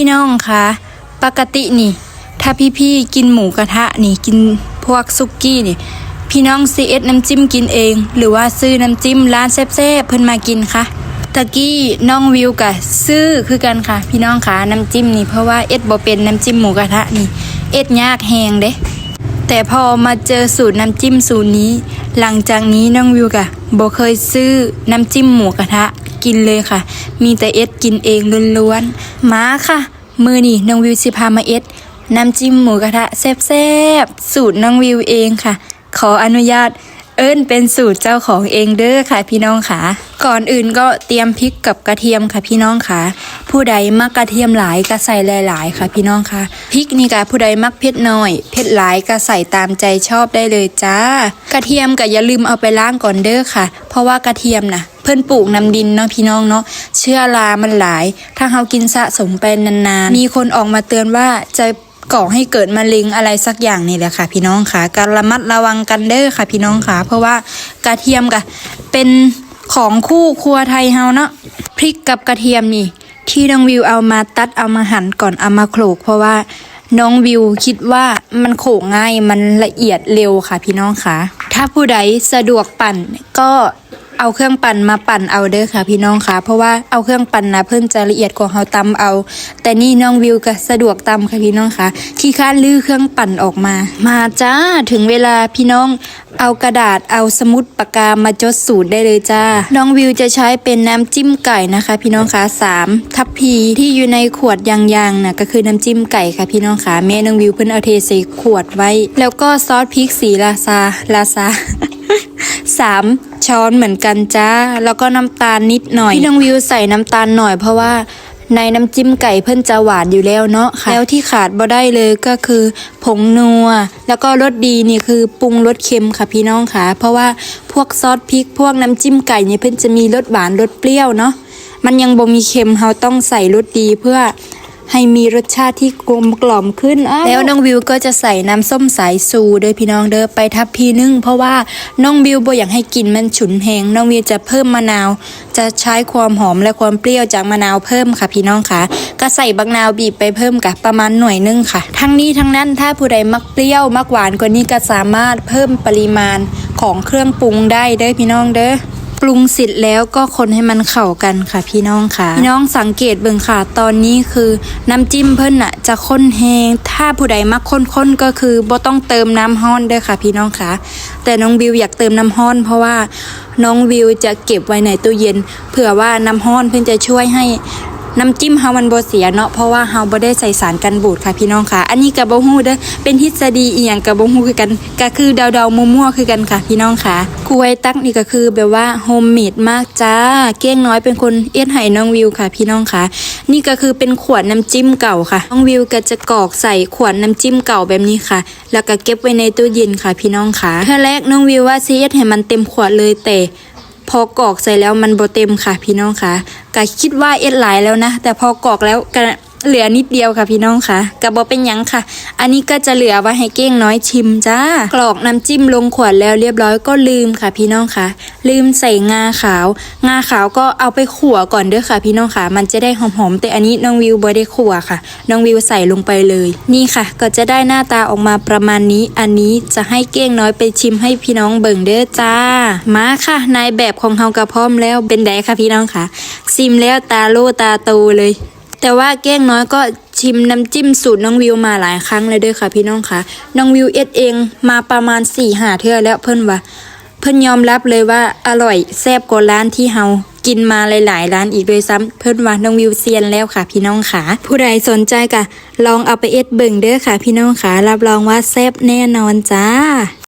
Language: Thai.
พี่น้องคะปกตินี่ ถ้าพี่ๆกินหมูกระทะนี่กินพวกซุกี้นี่พี่น้องซีเอสน้ำจิ้มกินเอง หรือว่าซื้อน้ำจิ้มร้านแซ่บๆเพิ่นมากินคะตะกี้น้องวิวกับซื้อคือกันค่ะ พี่น้องคะน้ำจิ้มนี่เพราะว่าเอ็ดบ่เป็นน้ำจิ้มหมูกระทะนี่ เอ็ดยากแหงเด้แต่พอมาเจอสูตรน้ำจิ้มสูตรนี้ หลังจากนี้น้องวิวกะบ่เคยซื้อน้ำจิ้มหมูกระทะ กินเลยค่ะ มีแต่เอ็ดกินเองล้วนๆมาค่ะ มือนี่น้องวิวสิพามาเอ็ดน้ำจิ้มหมูกระทะแซ่บๆสูตรน้องวิวเองค่ะ ขออนุญาต เอิ้นเป็นสูตรเจ้าของเองเด้อค่ะพี่น้องค่ะ ก่อนอื่นก็เตรียมพริกกับกระเทียมค่ะพี่น้องค่ะ ผู้ใดมักกระเทียมหลายก็ใส่หลาย ๆ ค่ะพี่น้องค่ะพริกนี่ก็ผู้ใดมักเผ็ดน้อยเผ็ดหลายก็ใส่ตามใจชอบได้เลยจ้า กระเทียมก็อย่าลืมเอาไปล้างก่อนเด้อค่ะ เพราะว่ากระเทียมนะเพิ่นปลูกนำดินเนาะพี่น้องเนาะเชื้อรามันหลาย ถ้าเรากินสะสมไปนานๆ มีคนออกมาเตือนว่าจะ ก่อให้เกิดมะเร็งอะไรสักอย่างนี่แหละค่ะ พี่น้องค่ะ การระมัดระวังกันเด้อค่ะ พี่น้องค่ะ เพราะว่ากระเทียมกะเป็นของคู่ครัวไทยเฮาเนาะพริกกับกระเทียมนี่ ที่น้องวิวเอามาตัดเอามาหั่นก่อนเอามาโขลก เพราะว่าน้องวิวคิดว่ามันโขลกง่ายมันละเอียดเร็วค่ะ พี่น้องค่ะ ถ้าผู้ใดสะดวกปั่นก็ เอาเครื่องปั่นมาปั่นเอาเด้อค่ะ พี่น้องค่ะ เพราะว่าเอาเครื่องปั่นนะเพิ่นจะละเอียดกว่าเฮาตำเอา แต่นี่น้องวิวก็สะดวกตำค่ะพี่น้องค่ะขี้ค้านลื้อเครื่องปั่นออกมา มาจ้าถึงเวลาพี่น้องเอากระดาษเอาสมุดปากกามาจดสูตรได้เลยจ้า น้องวิวจะใช้เป็นน้ำจิ้มไก่นะคะ พี่น้องค่ะสามทัพพีที่อยู่ในขวดยางๆน่ะก็คือน้ำจิ้มไก่ค่ะพี่น้องค่ะแม่น้องวิวเพิ่นเอาเทใส่ขวดไว้ แล้วก็ซอสพริกสีลาซาลาซาสาม ช้อนเหมือนกันจ้า แล้วก็น้ำตาลนิดหน่อย พี่น้องวิวใส่น้ำตาลหน่อยเพราะว่าในน้ำจิ้มไก่เพิ่นจะหวานอยู่แล้วเนาะค่ะแล้วที่ขาดบ่ได้เลยก็คือ ผงนัว แล้วก็รสดีนี่คือปรุงรสเค็มค่ะพี่น้องค่ะ เพราะว่าพวกซอสพริกพวกน้ำจิ้มไก่เนี่ยเพิ่นจะมีรสหวานรสเปรี้ยวเนาะมันยังบ่มีเค็มเราต้องใส่รสดีเพื่อ ให้มีรสชาติที่กลมกล่อมขึ้น แล้วน้องวิวก็จะใส่น้ำส้มสายซูเด้อพี่น้องเด้อไปทับพีนึง เพราะว่าน้องวิวบ่อยากให้กลิ่นมันฉุนแหงน้องวิวจะเพิ่มมะนาว จะใช้ความหอมและความเปรี้ยวจากมะนาวเพิ่มค่ะพี่น้องค่ะ ก็ใส่บักนาวบีบไปเพิ่มกับประมาณหน่วยนึงค่ะ ทั้งนี้ทั้งนั้นถ้าผู้ใดมักเปรี้ยวมักหวานกว่านี้ก็สามารถเพิ่มปริมาณของเครื่องปรุงได้เด้อพี่น้องเด้อ ปรุงเสร็จแล้วก็คนให้มันเข้ากันค่ะพี่น้องค่ะ พี่น้องสังเกตเบิ่งค่ะ ตอนนี้คือน้ำจิ้มเพิ่นอะจะข้นแหงถ้าผู้ใดมักข้นๆก็คือบ่ต้องเติมน้ำฮ้อนด้วยค่ะ พี่น้องค่ะ แต่น้องวิวอยากเติมน้ำฮ้อน เพราะว่าน้องวิวจะเก็บไว้ในตู้เย็นเผื่อว่าน้ำฮ้อนเพิ่นจะช่วยให้ น้ำจิ้มเฮามันบ่เสียเนาะเพราะว่าเฮาบ่ได้ใส่สารกันบูดค่ะพี่น้องค่ะ อันนี้ก็บ่ฮู้เด้อเป็นทฤษฎีอีหยังก็บ่ฮู้คือกันก็คือเดาๆมั่วๆคือกันค่ะ พี่น้องค่ะกล้วยตักนี่ก็คือแบบว่าโฮมเมดมากจ้า เก้งน้อยเป็นคนเอ็ดให้น้องวิวค่ะ พี่น้องค่ะ นี่ก็คือเป็นขวดน้ำจิ้มเก่าค่ะน้องวิวก็จะกรอกใส่ขวดน้ำจิ้มเก่าแบบนี้ค่ะ แล้วก็เก็บไว้ในตู้เย็นค่ะ พี่น้องค่ะเทื่อแรกน้องวิวว่าสิเอ็ดให้มันเต็มขวดเลยแต่ พอกรอกใส่แล้วมันบ่เต็มค่ะพี่น้องค่ะก็คิดว่าเอ็ดหลายแล้วนะ แต่พอกรอกแล้วก็ เหลือนิดเดียวค่ะพี่น้องค่ะกับบอกเป็นยังค่ะ อันนี้ก็จะเหลือไว้ให้เก้งน้อยชิมจ้ากรอกน้ำจิ้มลงขวดแล้วเรียบร้อยก็ลืมค่ะพี่น้องค่ะ ลืมใส่งาขาว งาขาวก็เอาไปขั่วก่อนเด้อค่ะ พี่น้องค่ะ มันจะได้หอมๆแต่อันนี้น้องวิวบ่ได้ขั่วค่ะ น้องวิวใส่ลงไปเลย นี่ค่ะ ก็จะได้หน้าตาออกมาประมาณนี้ อันนี้จะให้เก้งน้อยไปชิมให้พี่น้องเบิ่งเด้อจ้า มาค่ะ นายแบบของเฮากระพร้อมแล้วเป็นไดค่ะพี่น้องค่ะซิมแล้วตาโลตาโตเลย แต่ว่าเก้งน้อยก็ชิมน้ำจิ้มสูตรน้องวิวมาหลายครั้งเลยด้อค่ะ พี่น้องค่ะน้องวิวเอ็ดเองมาประมาณ4ี่หาเทื่อแล้วเพิ่นว่า เพิ่นยอมรับเลยว่าอร่อยแซ่บกว่าร้านที่เฮากินมาหลาย ๆ ร้านอีกด้วยซ้ำเพิ่นว่าน้องวิวเซียนแล้วค่ะ พี่น้องค่ะ ผู้ใดสนใจก็ลองเอาไปเอ็ดเบิ่งเด้อค่ะ พี่น้องค่ะรับรองว่าแซ่บแน่นอนจ้า